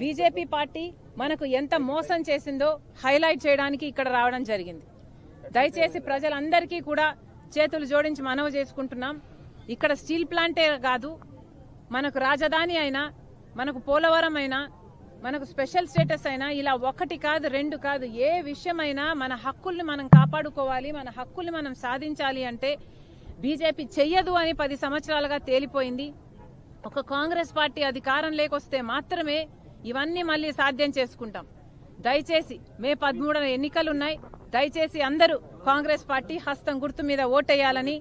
BJP party మనకు ఎంత మోసం చేసిందో హైలైట్ చేయడానికి ఇక్కడ రావడం జరిగింది. దయచేసి ప్రజలందరికీ కూడా చేతులు జోడించి మనవి చేసుకుంటున్నాం. ఇక్కడ స్టీల్ ప్లాంటే కాదు మనకు రాజధాని అయినా మనకు పోలవరం అయినా మనకు స్పెషల్ స్టేటస్ అయినా ఇలా ఒకటి కాదు రెండు కాదు ఏ విషయమైనా మన హక్కుల్ని మనం కాపాడుకోవాలి మన హక్కుల్ని మనం సాధించాలి అంటే బీజేపీ చెయ్యదు అని పది సంవత్సరాలుగా తేలిపోయింది. ఒక కాంగ్రెస్ పార్టీ అధికారం లేకొస్తే మాత్రమే ఇవన్నీ మళ్ళీ సాధ్యం చేసుకుంటాం. దయచేసి మే పదమూడున ఎన్నికలున్నాయి. దయచేసి అందరూ కాంగ్రెస్ పార్టీ హస్తం గుర్తు మీద ఓటేయాలని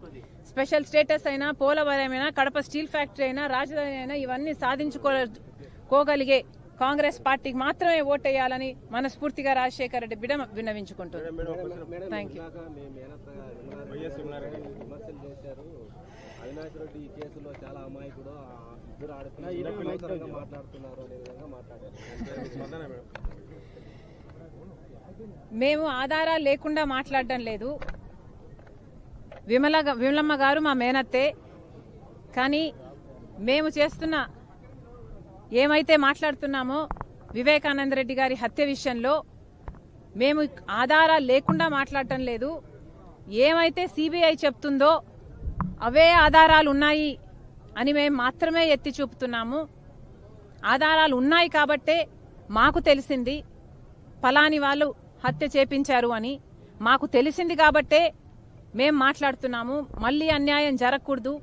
స్పెషల్ స్టేటస్ అయినా పోలవరం అయినా కడప స్టీల్ ఫ్యాక్టరీ అయినా రాజధాని అయినా ఇవన్నీ సాధించుకోగలిగే కాంగ్రెస్ పార్టీకి మాత్రమే ఓటేయాలని మనస్ఫూర్తిగా రాజశేఖర రెడ్డి బిడ విన్నవించుకుంటున్నాను థ్యాంక్ మేము ఆధారాలు లేకుండా మాట్లాడడం లేదు. విమల విమలమ్మ గారు మా మేనత్తే. కానీ మేము చేస్తున్న ఏమైతే మాట్లాడుతున్నామో వివేకానంద రెడ్డి గారి హత్య విషయంలో మేము ఆధారాలు లేకుండా మాట్లాడటం లేదు. ఏమైతే సిబిఐ చెప్తుందో అవే ఆధారాలు ఉన్నాయి అని మేము మాత్రమే ఎత్తి చూపుతున్నాము. ఆధారాలు ఉన్నాయి కాబట్టే మాకు తెలిసింది ఫలాని వాళ్ళు హత్య చేపించారు అని. మాకు తెలిసింది కాబట్టే మేం మాట్లాడుతున్నాము. మళ్ళీ అన్యాయం జరగకూడదు.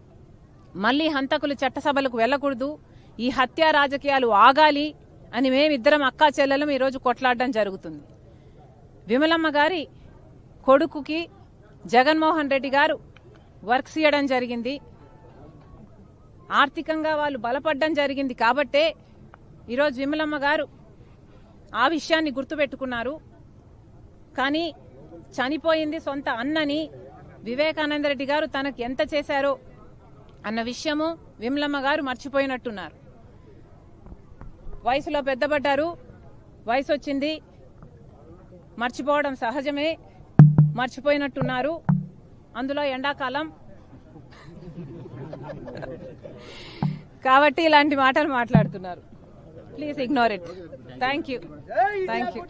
మళ్ళీ హంతకులు చట్టసభలకు వెళ్ళకూడదు. ఈ హత్య రాజకీయాలు ఆగాలి అని మేమిద్దరం అక్కా చెల్లెలం ఈరోజు కొట్లాడడం జరుగుతుంది. విమలమ్మ గారి కొడుకుకి జగన్మోహన్ రెడ్డి గారు వర్క్స్ ఇవ్వడం జరిగింది. ఆర్థికంగా వాళ్ళు బలపడడం జరిగింది కాబట్టే ఈరోజు విమలమ్మ గారు ఆ విషయాన్ని గుర్తుపెట్టుకున్నారు. కానీ చనిపోయింది సొంత అన్నని వివేకానంద రెడ్డి గారు తనకు ఎంత చేశారో అన్న విషయము విమలమ్మ గారు మర్చిపోయినట్టున్నారు. వయసులో పెద్దపడ్డారు. వయసు వచ్చింది మర్చిపోవడం సహజమే. మర్చిపోయినట్టున్నారు. అందులో ఎండాకాలం. కాబట్టి ఇలాంటి మాటలు మాట్లాడుతున్నారు. Please ignore it thank you thank you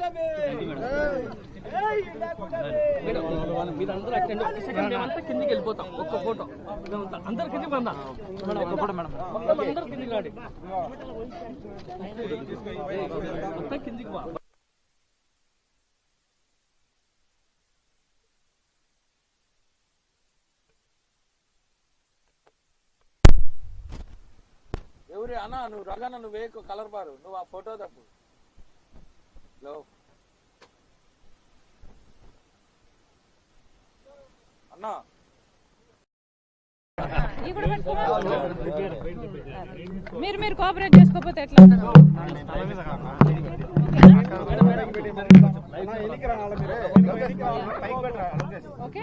మీరందరూ అటెండ్ ఒక సెకండ్ మేమంతా కిందికి వెళ్ళిపోతాం ఒక్క ఫోటో మేమంతా అందరు కిందికి ఒక్క ఫోటో మేడం మొత్తం అందరు కిందికి రాండి మొత్తం కిందికి ఎవరి అన్న నువ్వు రగన నువ్వు వేకు కలర్ బారు. నువ్వు ఆ ఫోటో తప్పు. లో అన్నా? మీరు మీరు కోఆపరేట్ చేసుకోకపోతే ఎట్లా? ఓకే.